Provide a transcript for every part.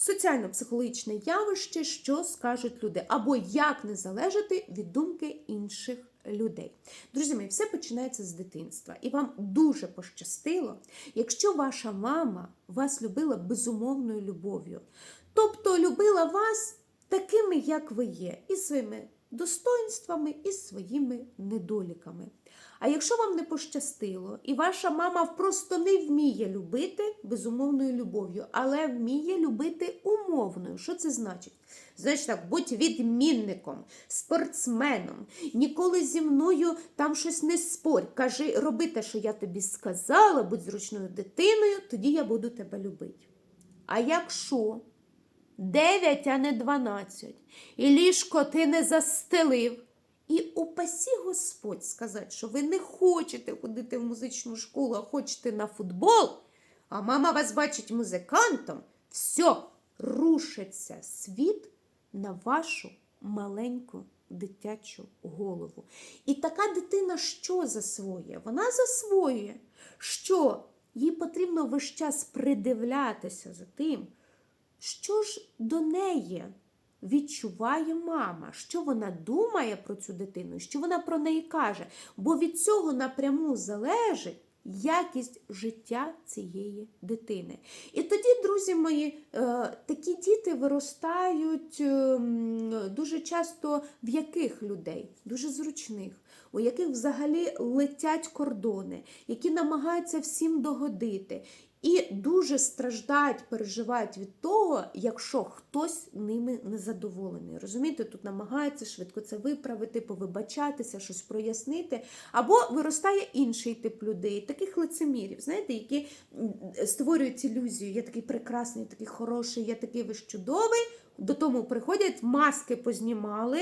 соціально-психологічне явище, що скажуть люди, або як не залежати від думки інших людей. Друзі мої, все починається з дитинства, і вам дуже пощастило, якщо ваша мама вас любила безумовною любов'ю, тобто любила вас такими, як ви є, і своїми достоинствами, і своїми недоліками. А якщо вам не пощастило, і ваша мама просто не вміє любити безумовною любов'ю, але вміє любити умовною. Що це значить? Значить так, будь відмінником, спортсменом, ніколи зі мною там щось не спорь. Кажи, роби те, що я тобі сказала, будь зручною дитиною, тоді я буду тебе любити. А якщо 9, а не 12, і ліжко ти не застелив, і упасі Господь сказати, що ви не хочете ходити в музичну школу, а хочете на футбол, а мама вас бачить музикантом, все, рушиться світ на вашу маленьку дитячу голову. І така дитина що засвоює? Вона засвоює, що їй потрібно весь час придивлятися за тим, що ж до неї відчуває мама, що вона думає про цю дитину, що вона про неї каже. Бо від цього напряму залежить якість життя цієї дитини. І тоді, друзі мої, е, такі діти виростають е, дуже часто в яких людей? Дуже зручних. У яких взагалі летять кордони, які намагаються всім догодити, і дуже страждають, переживають від того, якщо хтось ними незадоволений. Розумієте, тут намагаються швидко це виправити, повибачатися, щось прояснити. Або виростає інший тип людей, таких лицемірів, знаєте, які створюють ілюзію. Я такий прекрасний, такий хороший, я такий весь чудовий. До тому приходять, маски познімали.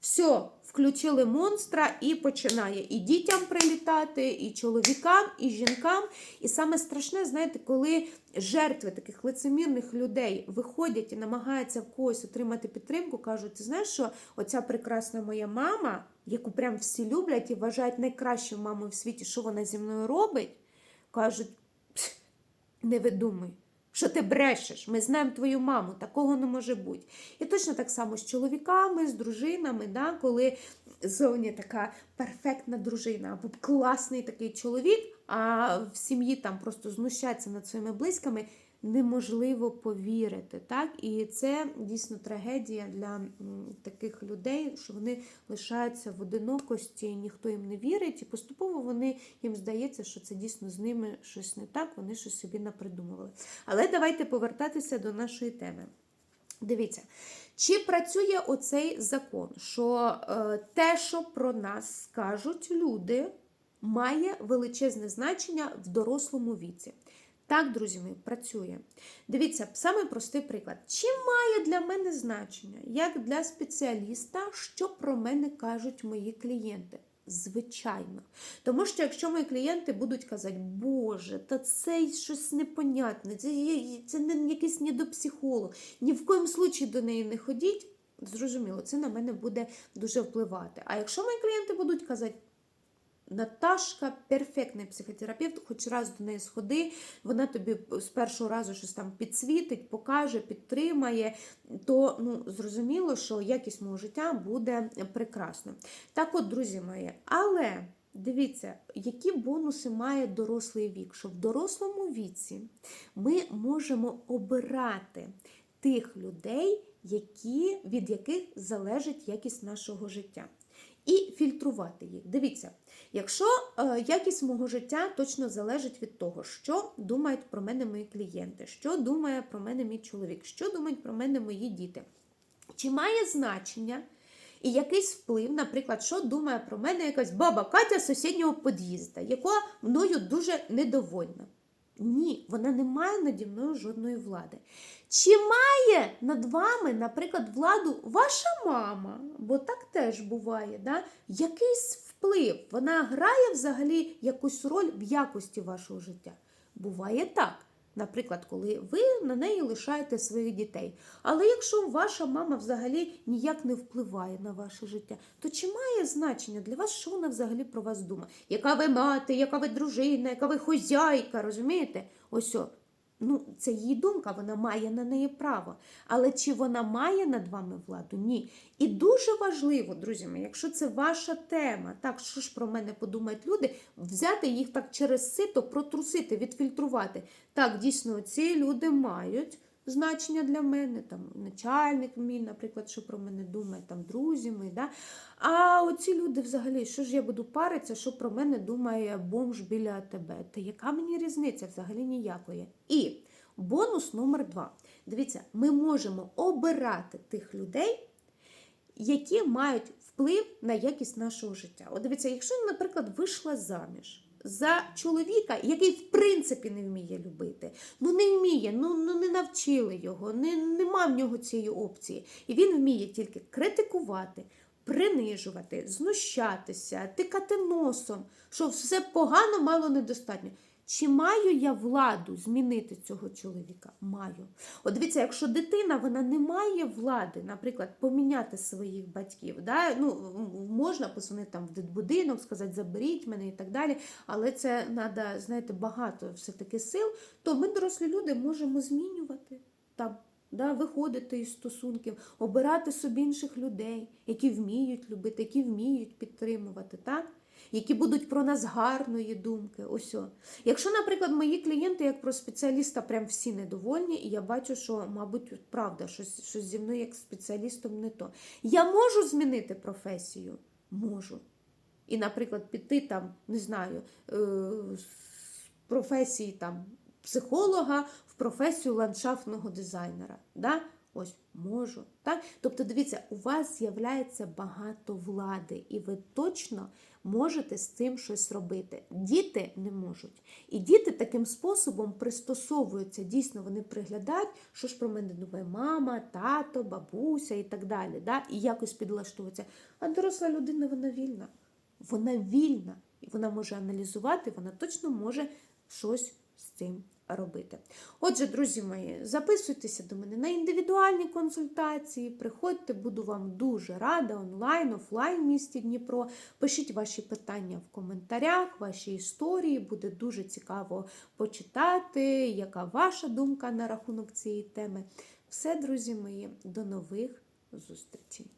Все, включили монстра і починає і дітям прилітати, і чоловікам, і жінкам. І саме страшне, знаєте, коли жертви таких лицемірних людей виходять і намагаються в когось отримати підтримку, кажуть, ти знаєш, що оця прекрасна моя мама, яку прям всі люблять і вважають найкращою мамою в світі, що вона зі мною робить, кажуть, не видумуй. Що ти брешеш? Ми знаємо твою маму, такого не може бути. І точно так само з чоловіками, з дружинами, да, коли зовні така перфектна дружина або класний такий чоловік, а в сім'ї там просто знущаться над своїми близькими, неможливо повірити. Так? І це дійсно трагедія для таких людей, що вони лишаються в одинокості, ніхто їм не вірить, і поступово вони їм здається, що це дійсно з ними щось не так, вони щось собі напридумували. Але давайте повертатися до нашої теми. Дивіться, чи працює оцей закон, що е, те, що про нас скажуть люди, має величезне значення в дорослому віці. Так, друзі мої, працює. Дивіться, саме простий приклад. Чи має для мене значення, як для спеціаліста, що про мене кажуть мої клієнти? Звичайно. Тому що якщо мої клієнти будуть казати, Боже, та це щось непонятне, це, це не якийсь недопсихолог, ні в коєму случаї до неї не ходіть, зрозуміло, це на мене буде дуже впливати. А якщо мої клієнти будуть казати, Наташка перфектний психотерапевт, хоч раз до неї сходи, вона тобі з першого разу щось там підсвітить, покаже, підтримає, то ну, зрозуміло, що якість мого життя буде прекрасна. Так от, друзі мої, але дивіться, які бонуси має дорослий вік, що в дорослому віці ми можемо обирати тих людей, які, від яких залежить якість нашого життя. І фільтрувати їх. Дивіться, якщо е, якість мого життя точно залежить від того, що думають про мене мої клієнти, що думає про мене мій чоловік, що думають про мене мої діти, чи має значення і якийсь вплив, наприклад, що думає про мене якась баба Катя з сусіднього під'їзду, яка мною дуже недовольна. Ні, вона не має наді мною жодної влади. Чи має над вами, наприклад, владу ваша мама? Бо так теж буває, да? якийсь вплив. Вона грає взагалі якусь роль в якості вашого життя. Буває так. Наприклад, коли ви на неї лишаєте своїх дітей. Але якщо ваша мама взагалі ніяк не впливає на ваше життя, то чи має значення для вас, що вона взагалі про вас думає? Яка ви мати, яка ви дружина, яка ви хозяйка, розумієте? Ось о, Ну, це її думка, вона має на неї право. Але чи вона має над вами владу? Ні. І дуже важливо, друзі мої, якщо це ваша тема, так що ж про мене подумають люди, взяти їх так через сито, протрусити, відфільтрувати. Так, дійсно, ці люди мають значення для мене, там начальник мій, наприклад, що про мене думає, там друзі мої. Да? А оці люди взагалі, що ж я буду паритися, що про мене думає бомж біля тебе? Та яка мені різниця? Взагалі ніякої. І бонус номер два. Дивіться, ми можемо обирати тих людей, які мають вплив на якість нашого життя. От дивіться, якщо, наприклад, вийшла заміж. За чоловіка, який в принципі не вміє любити, ну не вміє, ну, ну не навчили його, не, нема в нього цієї опції. І він вміє тільки критикувати, принижувати, знущатися, тикати носом, що все погано, мало недостатньо. Чи маю я владу змінити цього чоловіка? Маю. От дивіться, якщо дитина вона не має влади, наприклад, поміняти своїх батьків, да? ну, можна позвонити там в дитбудинок, сказати, заберіть мене і так далі, але це треба, знаєте, багато все-таки сил, то ми, дорослі люди, можемо змінювати там. Да, виходити із стосунків, обирати собі інших людей, які вміють любити, які вміють підтримувати, так? Які будуть про нас гарної думки. Ось. Якщо, наприклад, мої клієнти, як про спеціаліста, прям всі недовольні, і я бачу, що, мабуть, правда, щось, щось зі мною як спеціалістом не то. Я можу змінити професію? Можу. І, наприклад, піти там, не знаю, е, з професії там психолога в професію ландшафтного дизайнера. Да? Ось можу. Так? Тобто, дивіться, у вас з'являється багато влади, і ви точно можете з цим щось робити. Діти не можуть. І діти таким способом пристосовуються. Дійсно, вони приглядають, що ж про мене думає мама, тато, бабуся і так далі. Да? І якось підлаштовуються. А доросла людина, вона вільна. Вона вільна. І вона може аналізувати, вона точно може щось з цим робити. Отже, друзі мої, записуйтеся до мене на індивідуальні консультації. Приходьте, буду вам дуже рада онлайн, офлайн в місті Дніпро. Пишіть ваші питання в коментарях, ваші історії. Буде дуже цікаво почитати, яка ваша думка на рахунок цієї теми. Все, друзі мої, до нових зустрічей!